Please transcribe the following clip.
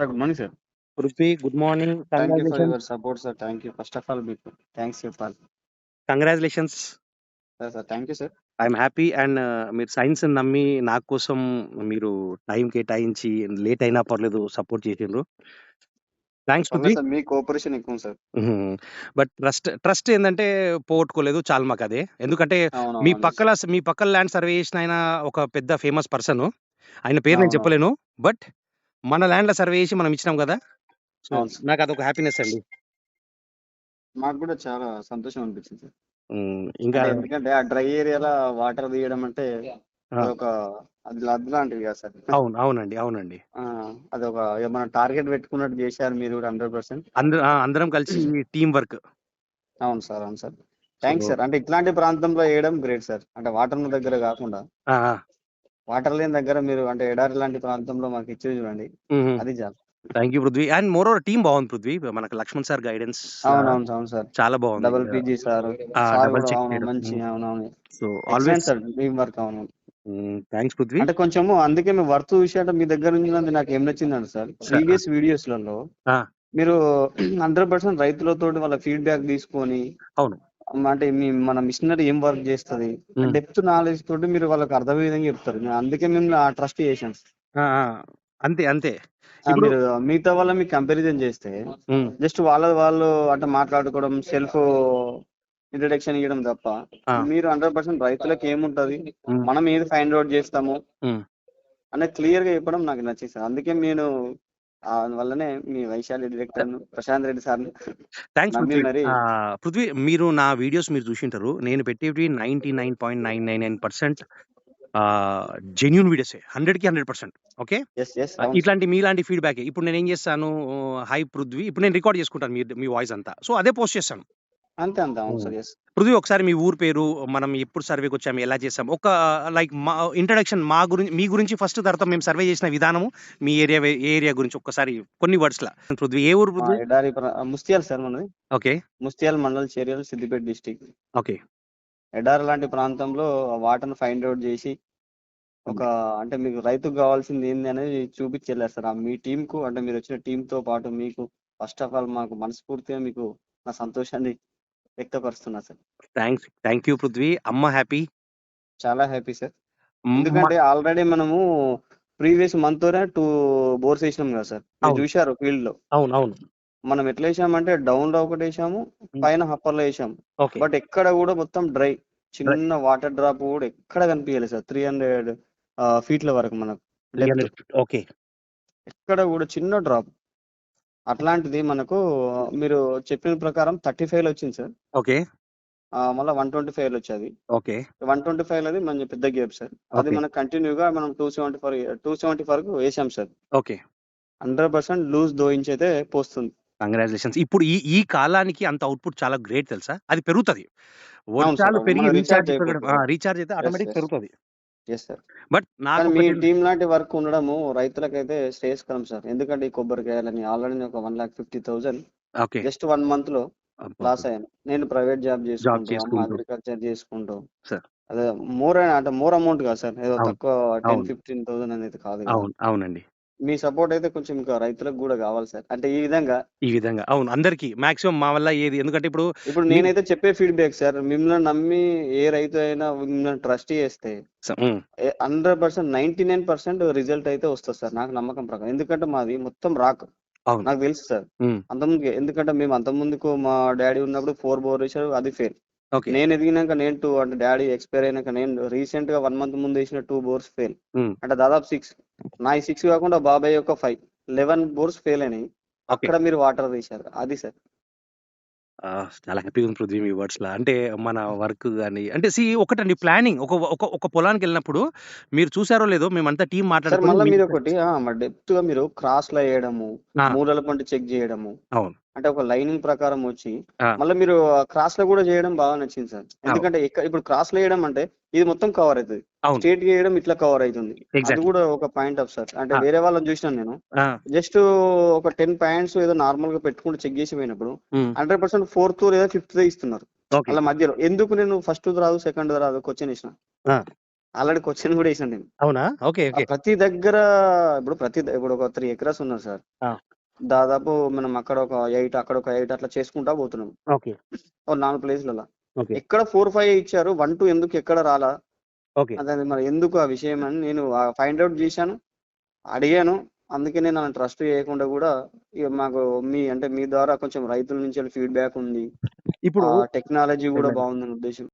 Sir good morning sir Prithvi good morning thank you for your support sir thank you first of all మీకు thanks చెప్పాలి congratulations sir sir thank you sir I'm happy and మీరు science నమ్మి నా కోసం మీరు time కేటాయించి late అయినా పర్లేదు సపోర్ట్ చేసిండ్రు. థ్యాంక్స్ మీ కోఆపరేషన్ ఎక్కువ సార్ బట్ ట్రస్ట్ ట్రస్ట్ ఏంటంటే పోగొట్టుకోలేదు చాలు మాకు అదే. ఎందుకంటే మీ పక్కల మీ పక్కల ల్యాండ్ సర్వే చేసిన ఆయన ఒక పెద్ద ఫేమస్ పర్సన్. ఆయన పేరు నేను. చెప్పలేను. బట్ మన ల్యాండ్లో సర్వే చేసి మనం ఇచ్చినాం కదా. నాకు అదొక హ్యాపీనెస్ అండి. మాకు కూడా చాలా సంతోషం అనిపించింది సార్. ఇంకా ఎందుకంటే ఆ డ్రై ఏరియాలో వాటర్ తీయడం అంటే అదొక అది లద్ లాంటిది కదా సార్. అవును అవునండి అవునండి. అదొక ఏమైనా టార్గెట్ పెట్టుకున్నట్టు చేశారు మీరు కూడా హండ్రెడ్ పర్సెంట్? అందరం కలిసి టీం వర్క్. అవును సార్ అవును సార్. Thanks sir. అంటే ఇట్లాంటి ప్రాంతంలో వేయడం గ్రేట్ సార్. అంటే వాటర్ దగ్గర కాకుండా. వాటర్ లేని దగ్గర మీరు అంటే ఎడారి లాంటి ప్రాంతంలో మాకు ఇచ్చేది చూడండి. అది చాలు. Thank you Prithvi. And more over team బాగుంది పృథ్వీ. మనకు లక్ష్మణ్ సార్ గైడెన్స్ అవునవును అవును సార్. చాలా బాగుంది. Double PG sir. చేయడం. మంచి. అవునవును. So always sir team work అవును. థ్యాంక్స్ పృథ్వీ. అంటే కొంచెము అందుకే మేము వర్త్ విషయం మీ దగ్గర నుంచి నాకు ఏం నచ్చిందండి సార్ ప్రీవియస్ వీడియోస్లలో. మీరు హండ్రెడ్ పర్సెంట్ రైతులతో వాళ్ళ ఫీడ్బ్యాక్ తీసుకొని అవును. అంటే మీ మన మిషనరీ ఏం వర్క్ చేస్తది. డెప్త్ నాలెడ్జ్ తోటి మీరు వాళ్ళకి అర్థమయ్యే విధంగా చెప్తారు. అందుకే మేము ఆ ట్రస్ట్ ఆ, అంతే అంతే. మీరు మిగతా వాళ్ళ మీకు కంపారిజన్ చేస్తే జస్ట్ వాళ్ళ వాళ్ళు అంటే మాట్లాడుకోవడం సెల్ఫ్ ఇంట్రడక్షన్ ఇవ్వడం తప్ప. మీరు హండ్రెడ్ పర్సెంట్ రైతులకు ఏముంటది? మనం ఏది ఫైండ్ అవుట్ చేస్తాము. అనేది క్లియర్గా చెప్పడం నాకు నచ్చింది సార్ అందుకే నేను ఆ వల్లనే మీ Vaishali director Prashanth Reddy sir thanks మరి- పృథ్వీ మీరు నా వీడియోస్ మీరు చూసింటారు. నేను పెట్టేవి ninety nine point nine nine nine percent genuine videos హండ్రెడ్కి హండ్రెడ్ పర్సెంట్ ఓకే? ఇట్లాంటి మీలాంటి ఫీడ్బ్యాక్ ఇప్పుడు నేను ఏం చేస్తాను హై పృథ్వీ ఇప్పుడు నేను రికార్డ్ చేసుకుంటాను మీ మీ వాయిస్ అంతా. సో అదే పోస్ట్ చేస్తాను. అంతే అంతే అవును సార్ ఎస్ పృథ్వీ ఒకసారి మీ ఊరు పేరు మనం ఎప్పుడు సర్వేకి వచ్చాము ఎలా చేసాం? ఒక లైక్ మా ఇంట్రడక్షన్ మా గురించి మీ గురించి ఫస్ట్ తర్వాత మేము సర్వే చేసిన విధానము మీ ఏరియా ఏ ఏరియా గురించి ఒక్కసారి కొన్ని వర్డ్స్ లా పృథ్వీ ఏ ఊరు పృథ్వీ? ఎడారి ముస్తియాల్ సార్ మనది. ఓకే. ముస్తియాల్ మండల్ చర్యలు సిద్దిపేట డిస్టిక్. ఓకే. ఎడారి లాంటి ప్రాంతంలో వాటర్ ఫైండ్ అవుట్ చేసి ఒక అంటే మీకు రైతుకు కావాల్సింది ఏంది అనేది చూపించి వెళ్ళారు సార్. ఆ మీ టీం కు అంటే మీరు వచ్చిన టీం తో పాటు మీకు ఫస్ట్ ఆఫ్ ఆల్ మాకు మనస్ఫూర్తిగా మీకు నా సంతోషాన్ని వ్యక్తపరుస్తున్నా sir. Thanks thank you Prithvi. అమ్మ హ్యాపీ. చాలా హ్యాపీ సార్. ఎందుకంటే ఆల్రెడీ మనము ప్రీవియస్ మంత్ తోనే టూ బోర్స్ వేసినాం కదా సార్. మీరు. చూశారు ఫీల్డ్లో అవును అవును మనం ఎట్లా వేసామంటే డౌన్లో ఒకటి వేసాము పైన హప్పర్లో వేసాము బట్ ఎక్కడ కూడా మొత్తం డ్రై చిన్న వాటర్ డ్రాప్ కూడా ఎక్కడ కనిపించలేదు సార్. త్రీ హండ్రెడ్ ఫీట్ల వరకు మనకు. ఓకే. ఎక్కడ కూడా చిన్న డ్రాప్. అట్లాంటిది మనకు మీరు చెప్పిన ప్రకారం థర్టీ ఫైవ్లో వచ్చింది సార్. ఓకే. మళ్ళీ వన్ ట్వంటీ ఫైవ్లో వచ్చేది. ఓకే. వన్ ట్వంటీ ఫైవ్ అది మంచి పెద్ద గేప్ సార్. అది Okay. మనకు కంటిన్యూగా మనం two seventy four two seventy ఫోర్కు వేసాం sir. Okay. Hundred percent loose దో ఇంచ్ అయితే పోస్తుంది. కంగ్రాచులేషన్స్. ఇప్పుడు ఈ ఈ కాలానికి అంత అవుట్పుట్ చాలా గ్రేట్ తెలుసా? అది పెరుగుతుంది. అవును వర్షాలు సార్, పెరిగి మన రీఛార్జ్ recharge పెరగడం అయిపోతుంది. రీఛార్జ్ అయితే ఆటోమేటిక్. పెరుగుతుంది. ఎస్ సార్ బట్ నాకు మీ ఒకటి- టీం లాంటి వర్క్ ఉండడము రైతులకైతే శ్రేయస్కరం సార్ ఎందుకంటే ఈ కొబ్బరికాయలని ఆల్రెడీ ఒక one lakh fifty thousand okay just one మంత్లో లాస్ అయ్యాను నేను ప్రైవేట్ జాబ్ చేసుకుంటూ అమ్మ చేసుకుంటూ. అగ్రికల్చర్ చేసుకుంటూ Sir. అదే మోర్ అంటే మోర్ అమౌంట్ కాదు సార్ ఏదో అవును. తక్కువ టెన్ అవును. ఫిఫ్టీన్ థౌసండ్ అనేది కాదు కదా. అవును అవునండి మీ సపోర్ట్ అయితే కొంచెం ఇంకా రైతులకు కూడా కావాలి సార్. అంటే ఈ విధంగా. ఈ విధంగా. అవును అందరికి. మాక్సిమం మా వల్ల ఏది? ఎందుకంటే ఇప్పుడు ఇప్పుడు నేనైతే చెప్పే ఫీడ్బ్యాక్ సార్ మిమ్మల్ని నమ్మి ఏ రైతు అయినా మిమ్మల్ని ట్రస్ట్ చేస్తే hundred percent ninety nine percent result అయితే వస్తుంది సార్ నాకు నమ్మకం ప్రకారం. ఎందుకంటే మాది మొత్తం రాక్ నాకు తెలుసు సార్. అంతకుముందు ఎందుకంటే మేము అంతకుముందుకు మా డాడీ ఉన్నప్పుడు ఫోర్ బోర్ వేసారు అది ఫెయిల్ ఓకే. నేను ఎదిగినాక నేను టూ అంటే డాడీ ఎక్స్పైర్ అయినాక నేను రీసెంట్గా వన్ మంత్ ముందు వేసిన టూ బోర్స్ ఫెయిల్ అంటే దాదాపు సిక్స్ నా సిక్స్ కాకుండా బాబాయ్ యొక్క ఫైవ్ లెవెన్ బోర్స్ ఫెయిల్ అయినాయి. అక్కడ మీరు వాటర్ తీశారు. అది సార్. చాలా హ్యాపీగా ఉంది పృథ్వీ మీ వర్డ్స్ లా. అంటే మన వర్క్ కానీ అంటే సి ఒకటండి ప్లానింగ్ ఒక ఒక ఒక పొలానికి వెళ్ళినప్పుడు మీరు చూసారో లేదో మేమంతా టీం సార్ మళ్ళీ మీరు ఒకటి డెప్త్గా మీరు క్రాస్లో వేయడము మూలల పంట చెక్ చేయడము. అవును. అంటే ఒక లైనింగ్ ప్రకారం వచ్చి. మళ్ళీ మీరు క్రాస్లో కూడా చేయడం బాగా నచ్చింది సార్. ఎందుకంటే ఇప్పుడు క్రాస్లో వేయడం అంటే ఇది మొత్తం కవర్ అవుతుంది. స్ట్రేట్ చేయడం ఇట్లా కవర్ అవుతుంది. అది కూడా ఒక పాయింట్ ఆఫ్ సార్ అంటే. వేరే వాళ్ళని చూసినాను నేను. జస్ట్ ఒక టెన్ పాయింట్స్ ఏదో నార్మల్గా పెట్టుకుంటూ చెక్ చేసి పోయినప్పుడు హండ్రెడ్ పర్సెంట్ ఫోర్త్ లేదా ఫిఫ్త్ ఇస్తున్నారు. అలా మధ్యలో. ఎందుకు నేను ఫస్ట్ రాదు సెకండ్ రాదు క్వశ్చన్ ఇచ్చిన. ఆల్రెడీ క్వశ్చన్ కూడా వేసాను నేను. అవునా? ఓకే ప్రతి దగ్గర ఇప్పుడు ప్రతి ఇప్పుడు ఒక త్రీ ఎకరాస్ ఉన్నారు సార్. దాదాపు మనం అక్కడ ఒక ఎయిట్ అక్కడ ఒక ఎయిట్ అట్లా చేసుకుంటా పోతున్నాం. ఓకే. ఓ నాలుగు ప్లేస్లలో. ఓకే. ఎక్కడ ఫోర్ ఫైవ్ ఇచ్చారు వన్ టూ ఎందుకు ఎక్కడ రాలా? ఓకే. అదే మరి ఎందుకు ఆ విషయం అని నేను ఫైండ్ అవుట్ చేశాను అడిగాను. అందుకే నేను ట్రస్ట్ చేయకుండా కూడా ఇక మాకు మీ అంటే మీ ద్వారా కొంచెం రైతుల నుంచి ఫీడ్బ్యాక్ ఉంది. ఇప్పుడు టెక్నాలజీ కూడా. బాగుందనే ఉద్దేశం.